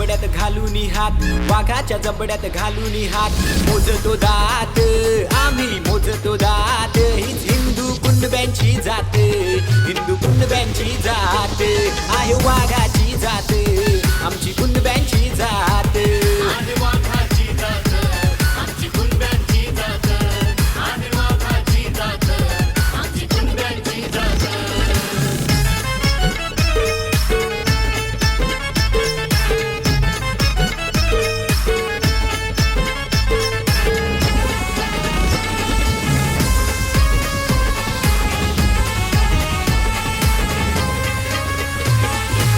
घालून हात वाघाच्या जबड्यात घालून हात. मोजतो दात आम्ही मोजतो दात. हीच हिंदू कुंडब्यांची जात हिंदू कुंडब्यांची जात. आहे वाघाची जात.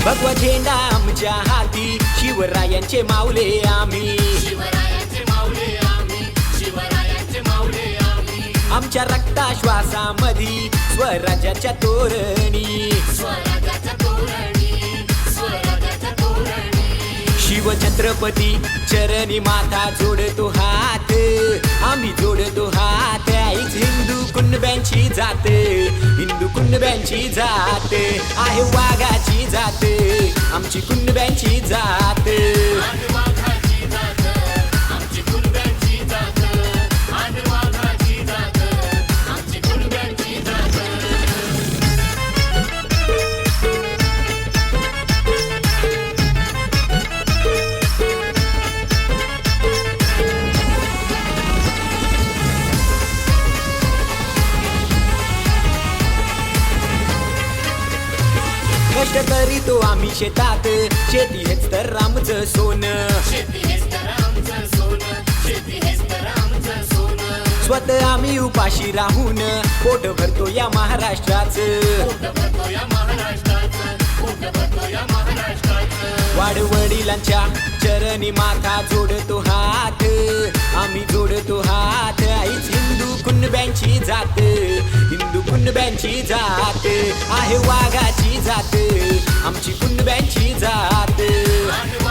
भगवा झेंडा आमच्या हाती शिवरायांचे माऊले आम्ही. आमच्या रक्ता श्वासामधी स्वराज्याच्या तोरणी शिवछत्रपती चरणी माथा जोडतो हात. आम्ही जोडतो हात आईच हिंदू कुणब्यांची जात. कुंडब्यांची जाते जात आहे वाघाची जात. आमची कुणब्यांची जात. कष्ट करीतो आम्ही शेतात. शेती हेच तर आमचं सोनं. स्वतः आम्ही उपाशी राहून पोट भरतो या महाराष्ट्राचं. वाडवडिलांच्या चरणी माथा जोडतो हात. आम्ही जोडतो कुणब्यांची जात आहे वाघाची जात आमची कुणब्यांची जात